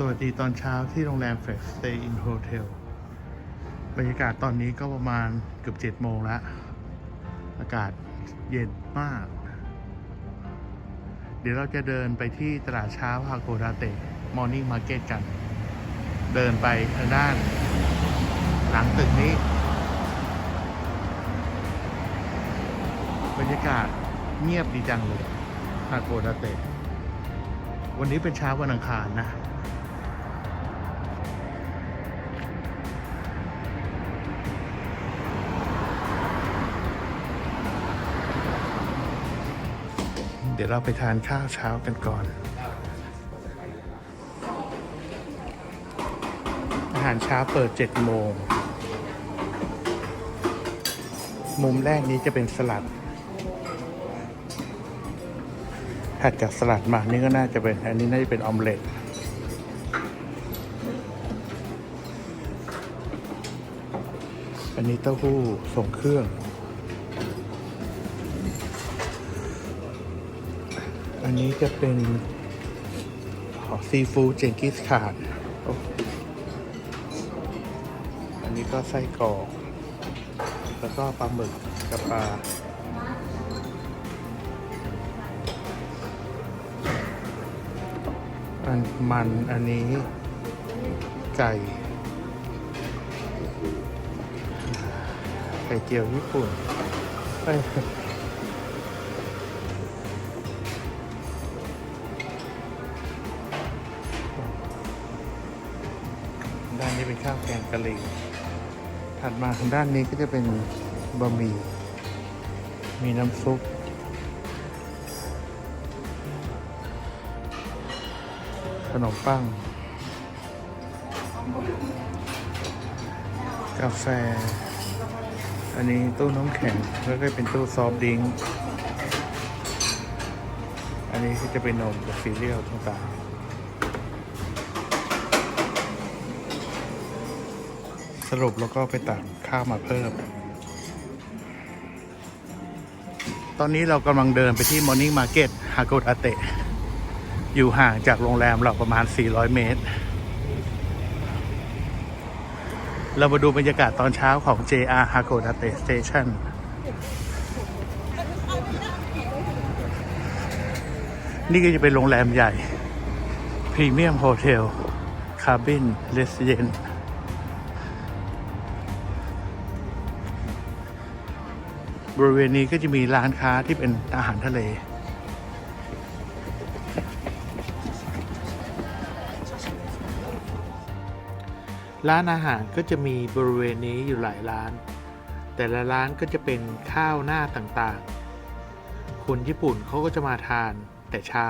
สวัสดีตอนเช้าที่โรงแรมเฟร Stay in Hotel บรรยากาศตอนนี้ก็ประมาณเกือบเจ็ดโมงแล้ว อากาศเย็นมาก เดี๋ยวเราจะเดินไปที่ตลาดเช้าฮาโกดาเตะมอร์นิ่งมาร์เก็ตกัน เดินไปทางด้าน หลังตึกนี้ บรรยากาศเงียบดีจังเลยฮาโกดาเตะวันนี้เป็นเช้าวันอังคารนะ เดี๋ยวเราไปทานข้าวเช้ากันก่อน อาหารเช้าเปิด 7 โมง มุมแรกนี้จะเป็นสลัด ถัดจากสลัดมานี่ก็น่าจะเป็น อันนี้น่าจะเป็นออมเล็ตอันนี้เต้าหู้ส่งเครื่อง อั นนี้จะเป็นซีฟู้ดเจงกิสขาด อันนี้ก็ไส้กรอก แล้วก็ปลาหมึกกับปลาอันมันอันนี้ ไก่ไข่เจียวญี่ปุ่น ข้าวแกงกะหรี่ถัดมาทางด้านนี้ก็จะเป็นบะหมี่ มีน้ำซุป ขนมปัง กาแฟ อันนี้ตู้น้ำแข็ง แล้วก็เป็นตู้ซอฟต์ดริงอันนี้ก็จะเป็นนมกับซีเรียลต่างๆ สรุปแล้วก็ไปตักข้าวมาเพิ่ม ตอนนี้เรากำลังเดินไปที่ Morning Market ฮาโกดาเตะ อยู่ห่างจากโรงแรมเราประมาณ 400 เมตร เรามาดูบรรยากาศตอนเช้าของ JR Hakodate Station นี่ก็จะเป็นโรงแรมใหญ่ Premium Hotel Cabin Resident บ บริเวณนี้ก็จะมีร้านค้าที่เป็นอาหารทะเล ร้านอาหารก็จะมีบริเวณนี้อยู่หลายร้าน แต่ละร้านก็จะเป็นข้าวหน้าต่างๆ คนญี่ปุ่นเขาก็จะมาทานแต่เช้า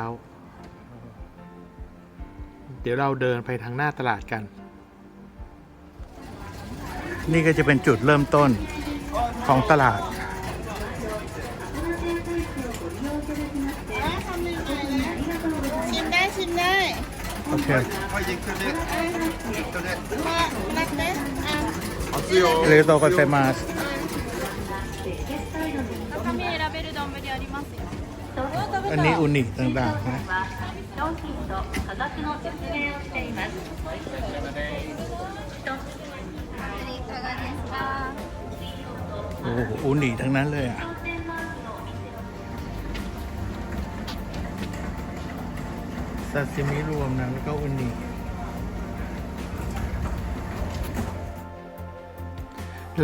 เดี๋ยวเราเดินไปทางหน้าตลาดกัน นี่ก็จะเป็นจุดเริ่มต้นของตลาด โอเค มานักเด้อ่ะ เรโตโกเซมาส 中身選べる丼ありますよ อันนี้อุนิต่างๆนะ 商品と価格の説明をしています。ご一緒にいかがですか โอ้โหอุนิทั้งนั้นเลยอ่ะ ซาซิมิรวมนะ แล้วก็อุนิ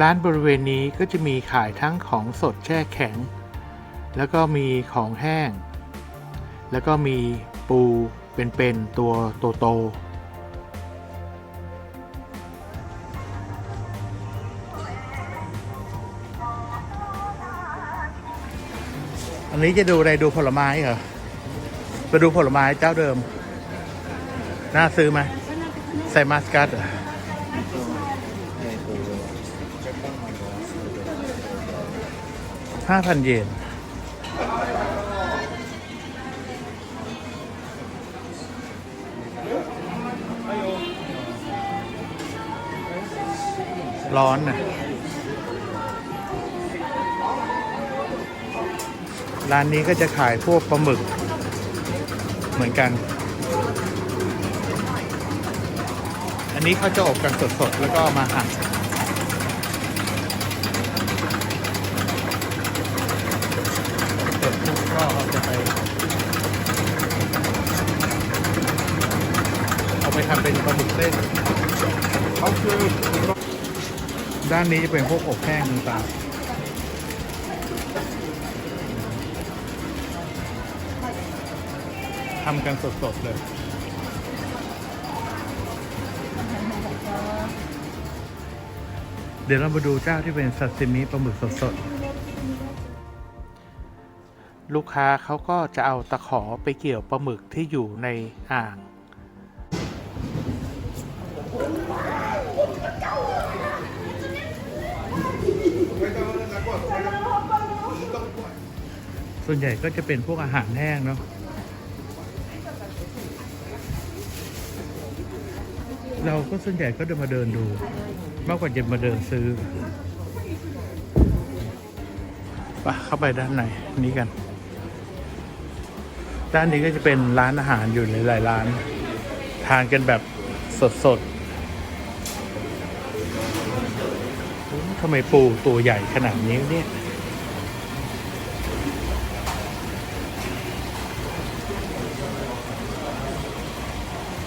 ร้านบริเวณนี้ก็จะมีขายทั้งของสดแช่แข็ง แล้วก็มีของแห้ง แล้วก็มีปูเป็นๆตัวโตๆอันนี้จะดูอะไรดูผลไม้เหรอ ไปดูผลไม้เจ้าเดิม น่าซื้อไหมใส่มาสกัดเหรอห้าพันเยนร้อนนะร้านนี้ก็จะขายพวกปลาหมึก เหมือนกันนนี้เขาจะอบกันสดๆ แล้วก็มาหั่นเสร็จปุ๊บก็เอาจะไป เอาไปทำเป็นปลาหมึกเส้นเขาคือด้านนี้จะเป็นพวกอบแห้งต่างๆ ทำกันสดๆเลย เดี๋ยวเรามาดูเจ้าที่เป็นซาซิมิปลาหมึกสดๆ ลูกค้าเขาก็จะเอาตะขอไปเกี่ยวปลาหมึกที่อยู่ในอ่าง ส่วนใหญ่ก็จะเป็นพวกอาหารแห้งเนาะ เราก็ส่วนใหญ่ก็จะมาเดินดู มากกว่าจะมาเดินซื้อไปเข้าไปด้านในนี้กัน ด้านนี้ก็จะเป็นร้านอาหารอยู่หลายๆร้าน ทานกันแบบสดๆทำไมปูตัวใหญ่ขนาดนี้เนี่ย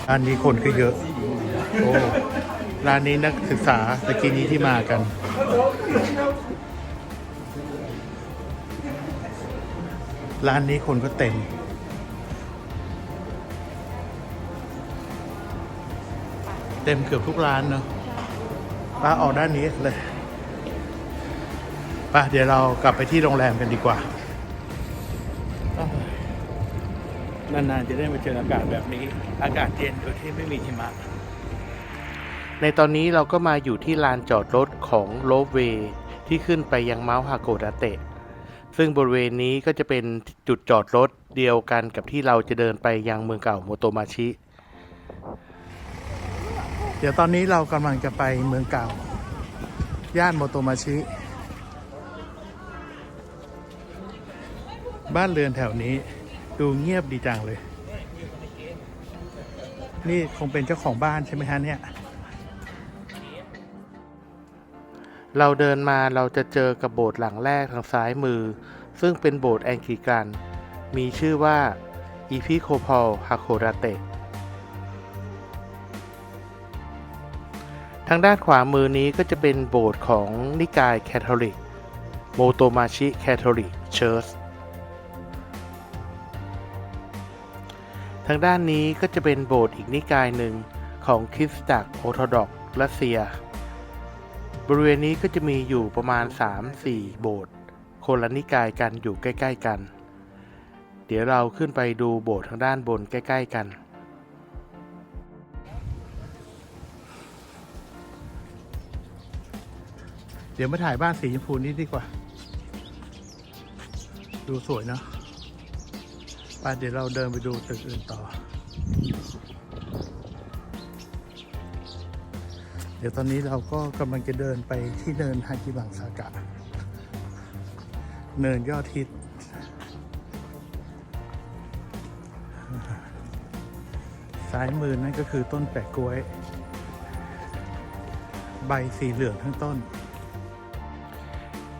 ร้านนี้คนก็เยอะ โอ้ร้านนี้นักศึกษาตะกี้นี้ที่มากัน ร้านนี้คนก็เต็ม เต็มเกือบทุกร้านเนาะป้าออกด้านนี้เลยไป้าเดี๋ยวเรากลับไปที่โรงแรมกันดีกว่า นานๆจะได้มาเจออากาศแบบนี้ อากาศเย็นโดยที่ไม่มีหิมะ ในตอนนี้เราก็มาอยู่ที่ลานจอดรถของโลฟเวย์ที่ขึ้นไปยังเมาส์ฮาโกดาเตะ ซึ่งบริเวณนี้ก็จะเป็นจุดจอดรถเดียวกันกับที่เราจะเดินไปยังเมืองเก่าโมโตมาชิ เดี๋ยวตอนนี้เรากำลังจะไปเมืองเก่า ย่านโมโตมาชิ บ้านเรือนแถวนี้ดูเงียบดีจังเลย นี่คงเป็นเจ้าของบ้านใช่ไหมฮะเนี่ย เราเดินมาเราจะเจอกับโบสถ์หลังแรกทางซ้ายมือ ซึ่งเป็นโบสถ์แองกิกัน มีชื่อว่าอีพิโคพอลฮาโคราเตทางด้านขวามือนี้ก็จะเป็นโบสถ์ของนิกายแคทอลิกโมโตมาชิแคทอลิกเชิร์ชทางด้านนี้ก็จะเป็นโบสถ์อีกนิกายหนึ่งของคริสตจักรโอร์โธดอกซ์รัสเซีย บริเวณนี้ก็จะมีอยู่ประมาณ 3-4 โบสถ์คนละนิกายกันอยู่ใกล้ ๆ กัน เดี๋ยวเราขึ้นไปดูโบสถ์ทางด้านบนใกล้ ๆ กัน เดี๋ยวมาถ่ายบ้านสีชมพูนี้ดีกว่า ดูสวยเนาะไปเดี๋ยวเราเดินไปดูตึกอื่นต่อ ดี๋ยวตอนนี้เราก็กำลังจะเดินไปที่เนินฮาจิบังซากะ เนินยอดฮิตซ้ายมือนั่นก็คือต้นแปะกล้วย ใบสีเหลืองทั้งต้น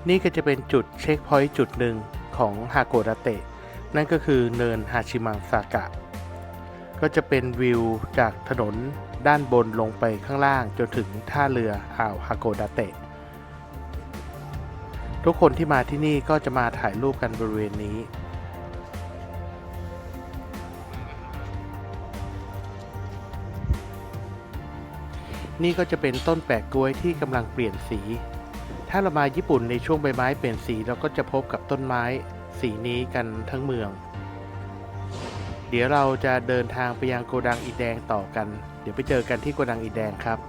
นี่ก็จะเป็นจุดเช็คพอยต์จุดหนึ่งของฮาโกดาเตะ นั่นก็คือเนินฮาชิมังซากะ ก็จะเป็นวิวจากถนน ด้านบนลงไปข้างล่างจนถึงท่าเรืออ่าวฮาโกดาเตะทุกคนที่มาที่นี่ก็จะมาถ่ายรูปกันบริเวณนี้ นี่ก็จะเป็นต้นแปะกล้วยที่กำลังเปลี่ยนสี ถ้าเรามาญี่ปุ่นในช่วงใบไม้เปลี่ยนสีเราก็จะพบกับต้นไม้สีนี้กันทั้งเมือง ดี๋ยวเราจะเดินทางไปยังโกดังอีแดงต่อกัน เดี๋ยวไปเจอกันที่โกดังอีแดงครับ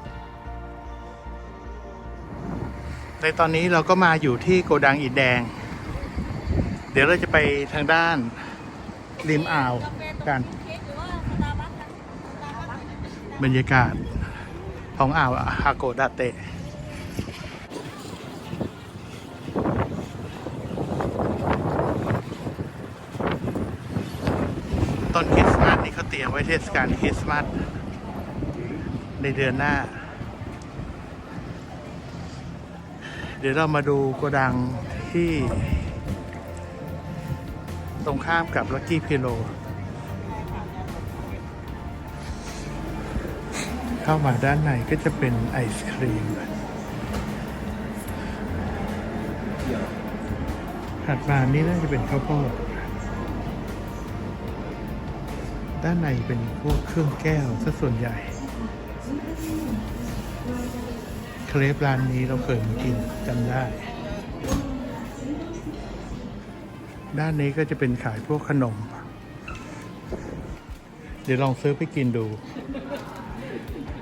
ในตอนนี้เราก็มาอยู่ที่โกดังอีแดง เดี๋ยวเราจะไปทางด้านริมอ่าวกัน บรรยากาศของอ่าวฮาโกดาเตะ ต้นคริสต์มาสนี่เขาเตรียมไว้เทศกาลคริสต์มาสในเดือนหน้า เดี๋ยวเรามาดูโกดังที่ ตรงข้ามกับลั c กี้พิโล เข้ามาด้านในก็จะเป็นไอศครีม ถัดมานี่น่าจะเป็นข้าวโพด ด้านในเป็นพวกเครื่องแก้วซะส่วนใหญ่ เครปร้านนี้เราเคยมากินจำได้ ด้านนี้ก็จะเป็นขายพวกขนม เดี๋ยวลองซื้อไปกินดู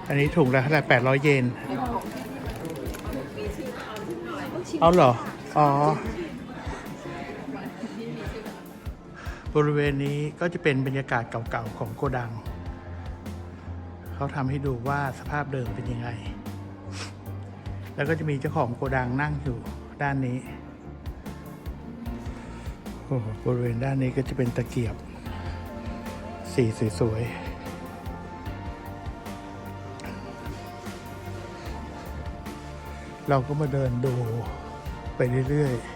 อันนี้ถุงละเท่าไหร่แปดร้อยเยน เอาเหรอ อ๋อ บริเวณนี้ก็จะเป็นบรรยากาศเก่าๆของโกดัง เขาทำให้ดูว่าสภาพเดิมเป็นยังไง แล้วก็จะมีเจ้าของโกดังนั่งอยู่ด้านนี้โอ้โหบริเวณด้านนี้ก็จะเป็นตะเกียบ สีสวยๆ เราก็มาเดินดูไปเรื่อยๆ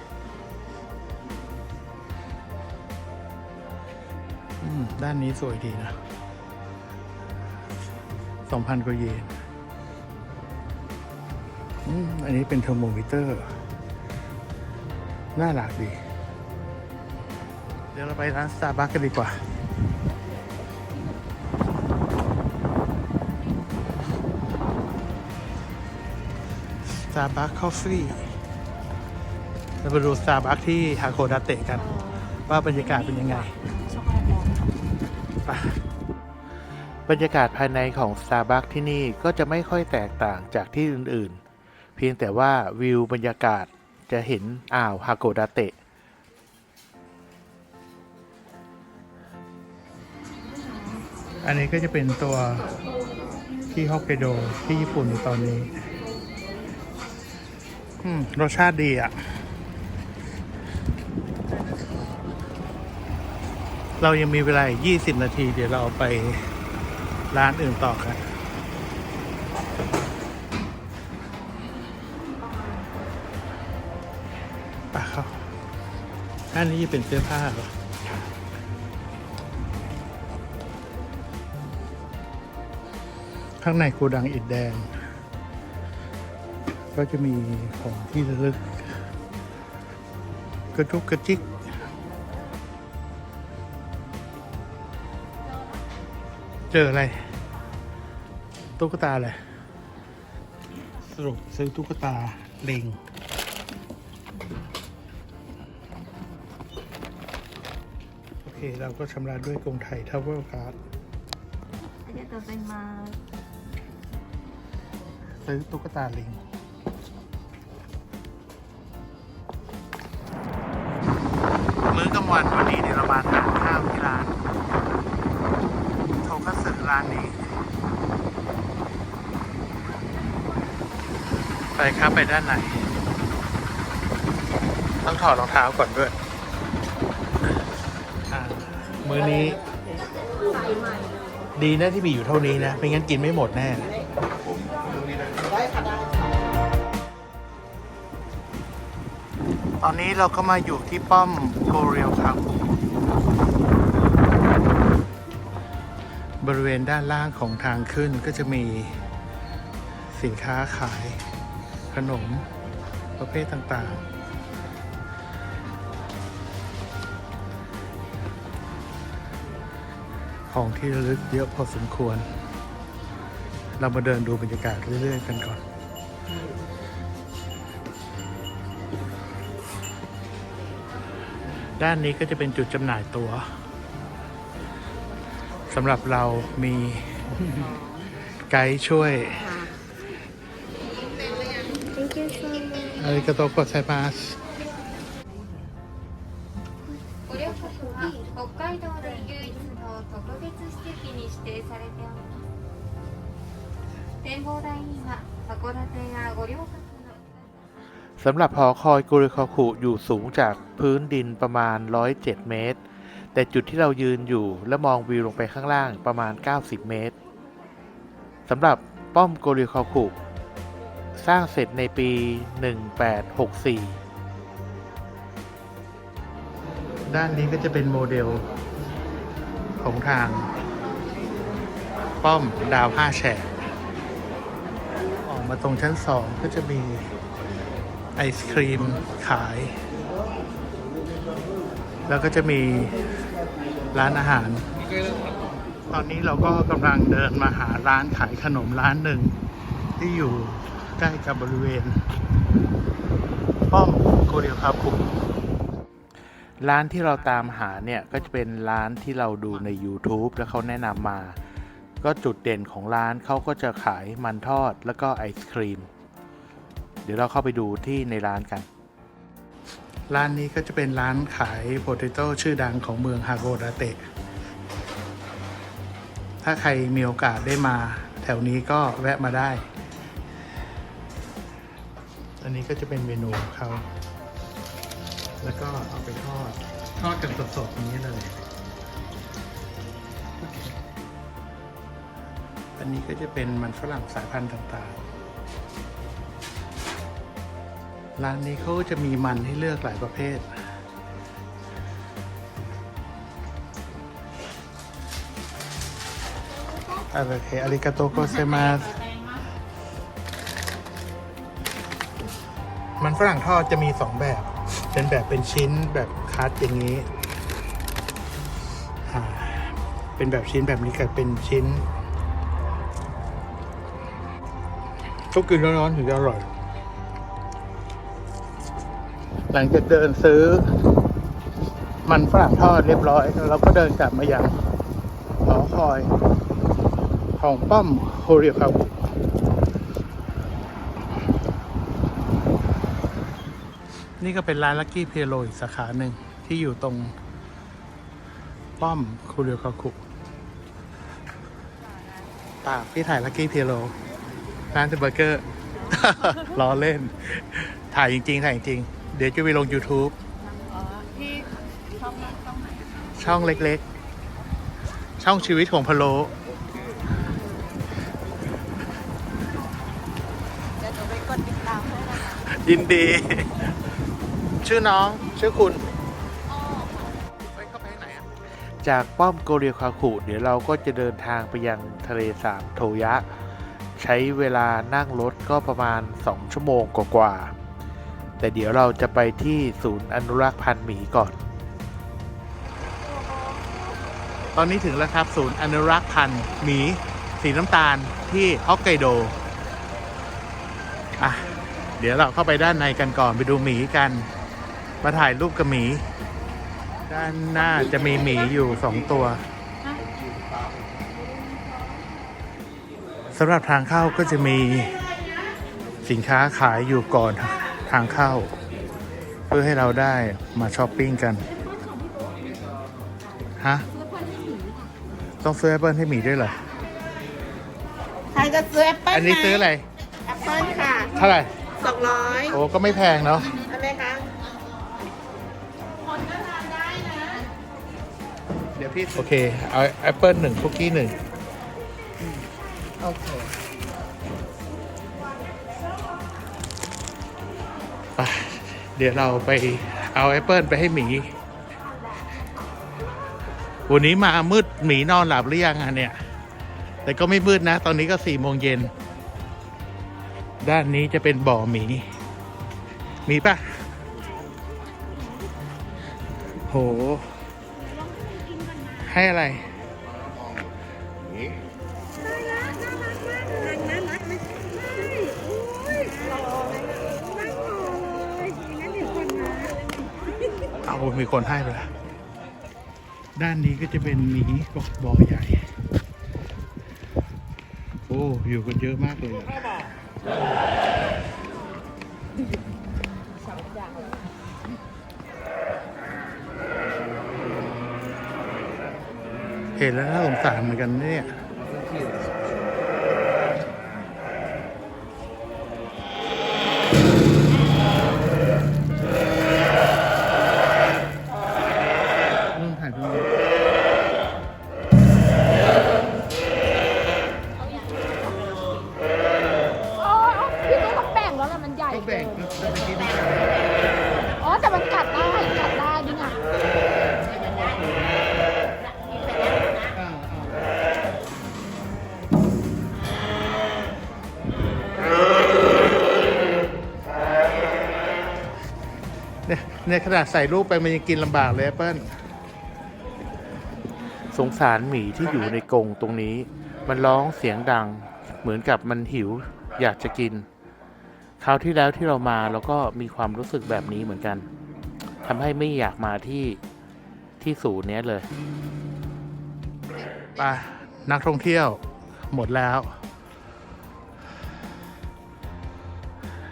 ด้านนี้สวยดีนะสองพันกว่าเยนอันนี้เป็นเทอร์โมมิเตอร์ น่ารักดี เดี๋ยวเราไปร้านสตาร์บัคกันดีกว่า สตาร์บัคคอฟฟี่เราไปดูสตาร์บัคที่ฮาโกดาเตะกัน ว่าบรรยากาศเป็นยังไง บรรยากาศภายในของ Starbucks ที่นี่ก็จะไม่ค่อยแตกต่างจากที่อื่นๆ เพียงแต่ว่าวิวบรรยากาศจะเห็นอ่าวฮาโกดาเตะ อันนี้ก็จะเป็นตัวที่ฮอกไกโดที่ญี่ปุ่นตอนนี้อืมรสชาติดีอะ เรายังมีเวลาอีก20 นาที เดี๋ยวเราไปร้านอื่นต่อกันปะเข้าอันนี้เป็นเสื้อผ้าเหรอข้างในโกดังอิฐแดง ก็จะมีของที่ระลึก กระจุกกระจิก เจออะไร ตุ๊กตาอะไรสรุปซื้อตุ๊กตาลิง โอเค เราก็ชำระด้วยกรุงไทยทาวเวลการ์ด ありがとうございます ซื้อตุ๊กตาลิง มื้อกลางวันวันนี้เดี๋ยวเรามาทานข้าวที่ร้าน ไปครับไปด้านในต้องถอดรองเท้าก่อนด้วยอ่ามื้อนี้ ดีนะที่มีอยู่เท่านี้นะไม่งั้นกินไม่หมดแน่ตอนนี้เราก็มาอยู่ที่ป้อมโกเรียลครับ บริเวณด้านล่างของทางขึ้นก็จะมีสินค้าขาย ขนมประเภทต่างๆ ของที่ระลึกเยอะพอสมควร เรามาเดินดูบรรยากาศเรื่อยๆ กันก่อนด้านนี้ก็จะเป็นจุดจำหน่ายตัว๋วสำหรับเรามีไกด์ช่วย much อาริกาโตโกไซมาส ご旅客は北海道で唯一の特別史跡に指定されております展望台には函館やご旅客の สำหรับหอคอยกุริคอคุอยู่สูงจากพื้นดินประมาณ 107 เมตร แต่จุดที่เรายืนอยู่และมองวิวลงไปข้างล่างประมาณ 90 เมตรสำหรับ ป้อมโกริคอคุ สร้างเสร็จในปี 1864 ด้านนี้ก็จะเป็นโมเดลของทาง ป้อมดาวห้าแฉกออกมาตรงชั้นสองก็จะมีไอศครีมขาย แล้วก็จะมีร้านอาหาร ตอนนี้เราก็กำลังเดินมาหาร้านขายขนมร้านหนึ่งที่อยู่ ใกล้กับบริเวณ ป้อมโกเรียวคาคุร้านที่เราตามหาเนี่ยก็จะเป็นร้านที่เราดูใน YouTube แล้วเขาแนะนำมา ก็จุดเด่นของร้านเขาก็จะขายมันทอดแล้วก็ไอศครีม เดี๋ยวเราเข้าไปดูที่ในร้านกัน ร้านนี้ก็จะเป็นร้านขายโพเตโต้ชื่อดังของเมืองฮาโกดาเตะ ถ้าใครมีโอกาสได้มา แถวนี้ก็แวะมาได้ อันนี้ก็จะเป็นเมนูของเขา แล้วก็เอาไปทอด ทอดกันสดๆอย่างนี้เลย อันนี้ก็จะเป็นมันฝรั่งสายพันธุ์ต่างๆ ร้านนี้เขาจะมีมันให้เลือกหลายประเภทโอเคอาริกาโตโกเซมาส มันฝรั่งทอดจะมีสองแบบ เป็นแบบเป็นชิ้นแบบคัดอย่างนี้ เป็นแบบชิ้นแบบนี้กับเป็นชิ้นก็กินร้อนๆถึงจะอร่อย หลังจากเดินซื้อ มันฝรั่งทอดเรียบร้อย เราก็เดินกลับมายังหอคอย ของป้อมโฮเรียครับ นี่ก็เป็นร้านลักกี้เพโลอีกสาขาหนึ่งที่อยู่ตรง ป้อมคูเรียคาคุป่าพี่ถ่ายลักกี้เพโลร้านเดอะเบอร์เกอร์ล้อเล่น ถ่ายจริง ๆ ถ่ายจริง เดี๋ยวจะไปลง YouTube อ๋อที่ช่องช่องไหนช่องเล็กๆ ช่องชีวิตของพะโลเดี๋ยวหนูไปกดติดตามให้นะคะยินดี ชื่อน้อง ชื่อคุณจากป้อมโกเรียคาคุเดี๋ยวเราก็จะเดินทางไปยังทะเลสาบโทยะ ใช้เวลานั่งรถก็ประมาณ 2 ชั่วโมงกว่าๆ แต่เดี๋ยวเราจะไปที่ศูนย์อนุรักษ์พันธุ์หมีก่อน ตอนนี้ถึงแล้วครับ ศูนย์อนุรักษ์พันธุ์หมี สีน้ำตาลที่ฮอกไกโด อะเดี๋ยวเราเข้าไปด้านในกันก่อนไปดูหมีกัน มาถ่ายรูปกับหมี ด้านหน้าจะมีหมีอยู่สองตัวสำหรับทางเข้าก็จะมีสินค้าขายอยู่ก่อนทางเข้า เพื่อให้เราได้มาช้อปปิ้งกัน ฮะ ต้องซื้อแอปเปิลให้หมีด้วยเหรอ ใครจะซื้อแอปเปิ้ลอันนี้ซื้ออะไรแอปเปิ้ลค่ะ เท่าไหร่สองร้อยโอ้ก็ไม่แพงเนาะ ใช่ไหมคะ ดี๋ยวพี่โอเค เอาแอปเปิลหนึ่งคุกกี้หนึ่งโอเคไปเดี๋ยวเราไปเอาแอปเปิลไปให้หมี วันนี้มามืดหมีนอนหลับหรือยังอะเนี่ย แต่ก็ไม่มืดนะ ตอนนี้ก็สี่โมงเย็น ด้านนี้จะเป็นบ่อหมี มีปะโห ให้อะไร เอามีคนให้ไปแล้วด้านนี้ก็จะเป็นหมีกบบ่อใหญ่ โอ้ อยู่กันเยอะมากเลย เห็นแล้วน่าสงสารเหมือนกันเนี่ยโอ้ยพี่ต้องแบ่งแล้วละมันใหญ่เกิน ยขนาดใส่รูปไปมันยังกินลำบากเลยแอปเปิ้ลสงสารหมีที่อยู่ในกรงตรงนี้ มันร้องเสียงดัง เหมือนกับมันหิวอยากจะกิน คราวที่แล้วที่เรามาเราก็มีความรู้สึกแบบนี้เหมือนกันทำให้ไม่อยากมาที่ที่ศูนย์เนี้ยเลยไปนักท่องเที่ยวหมดแล้ว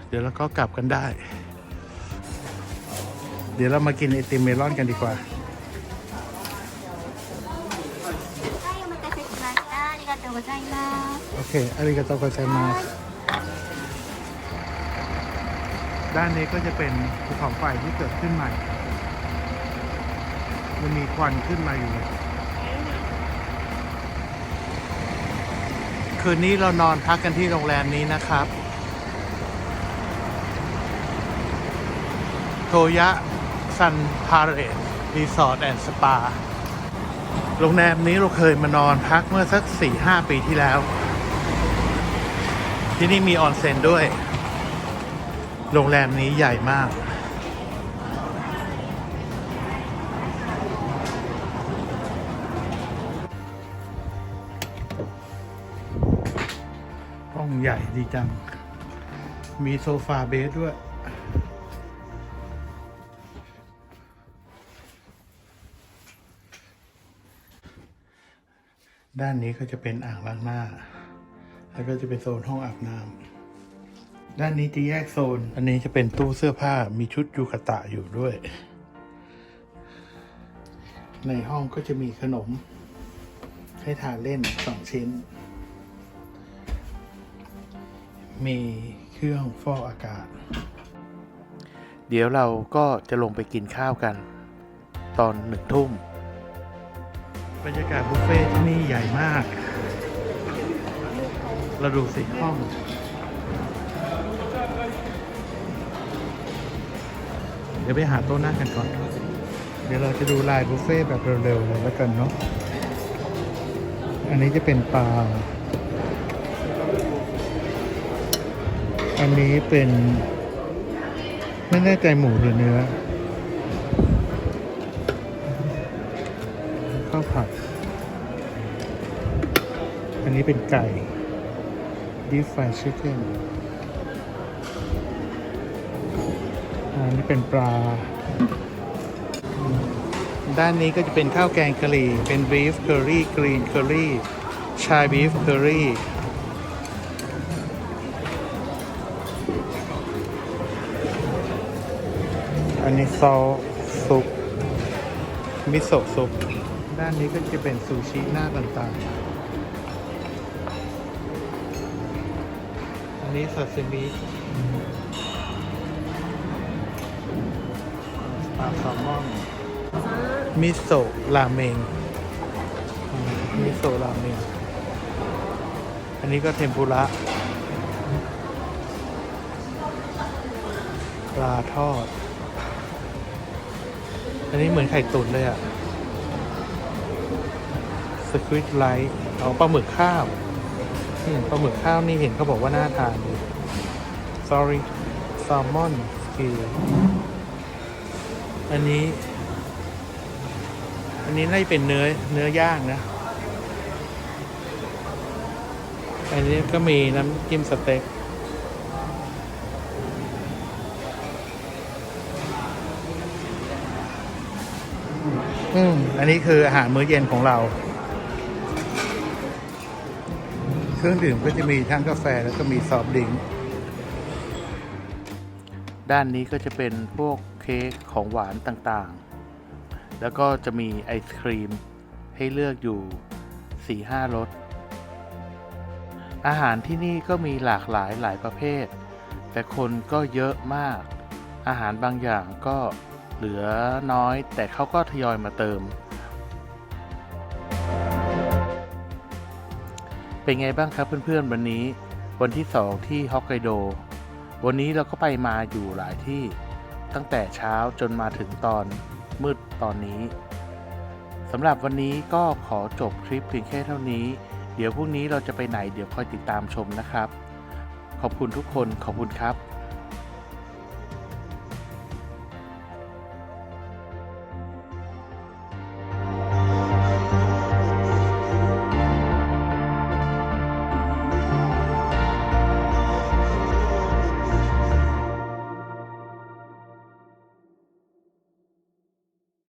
เดี๋ยวเราก็กลับกันได้ เดี๋ยวเรามากินไอติมเมลอนกันดีกว่า はいお待たせしましたありがとうございます โอเคอาริกาโตโกไซมาสด้านนี้ก็จะเป็นภูเขาไฟที่เกิดขึ้นใหม่ มันมีควันขึ้นมาอยู่เลยคืนนี้เรานอนพักกันที่โรงแรมนี้นะครับ โทยะ ซันพาเรตรีสอร์ทแอนด์สปาโรงแรมนี้เราเคยมานอนพักเมื่อสักสี่ห้าปีที่แล้ว ที่นี่มีออนเซ็นด้วย โรงแรมนี้ใหญ่มาก ห้องใหญ่ดีจัง มีโซฟาเบสด้วย ด้านนี้ก็จะเป็นอ่างล้างหน้า แล้วก็จะเป็นโซนห้องอาบน้ำด้านนี้จะแยกโซน อันนี้จะเป็นตู้เสื้อผ้า มีชุดยูคาตะอยู่ด้วย ในห้องก็จะมีขนม ให้ทานเล่นสองชิ้น มีเครื่องฟอกอากาศ เดี๋ยวเราก็จะลงไปกินข้าวกัน ตอนหนึ่งทุ่ม บรรยากาศบุฟเฟ่ที่นี่ใหญ่มาก เราดูสิห้องเดี๋ยวไปหาโต๊ะนั่งกันก่อน เดี๋ยวเราจะดูลายบุฟเฟ่แบบเร็วๆเลยแล้วกันเนาะ อันนี้จะเป็นปลา อันนี้เป็น ไม่แน่ใจหมูหรือเนื้อ นี้เป็นไก่ deep fried chicken อันนี้เป็นปลา ด้านนี้ก็จะเป็นข้าวแกงกะหรี่ เป็น beef curry green curry ชาย beef curry อันนี้ซอสซุปมิโซะซุปด้านนี้ก็จะเป็นซูชิหน้าต่างๆ นี้ซาซิมิปลาแซลมอนมิโซะราเมงมิโซะราเมง อันนี้ก็เทมปุระปลาทอด อันนี้เหมือนไข่ตุ๋นเลยอะสควิตไลท์เอาปลาหมึกข้าว นี่ปลาหมึกข้าวนี่เห็นเขาบอกว่าน่าทานดี sorry salmon skill อันนี้ อันนี้น่าจะเป็นเนื้อเนื้อย่างนะ อันนี้ก็มีน้ำจิ้มสเต็กอืมอันนี้คืออาหารมื้อเย็นของเรา เครื่องดื่มก็จะมีทั้งกาแฟแล้วก็มีซอฟต์ดริงก์ด้านนี้ก็จะเป็นพวกเค้กของหวานต่างๆ แล้วก็จะมีไอศครีม ให้เลือกอยู่ 4-5รส อาหารที่นี่ก็มีหลากหลายหลายประเภท แต่คนก็เยอะมาก อาหารบางอย่างก็เหลือน้อย แต่เขาก็ทยอยมาเติม เป็นไงบ้างครับเพื่อนๆวันนี้ วันที่ 2 ที่ฮอกไกโด วันนี้เราก็ไปมาอยู่หลายที่ตั้งแต่เช้าจนมาถึงตอนมืดตอนนี้สำหรับวันนี้ก็ขอจบคลิปเพียงแค่เท่านี้ เดี๋ยวพรุ่งนี้เราจะไปไหนเดี๋ยวคอยติดตามชมนะครับ ขอบคุณทุกคนขอบคุณครับ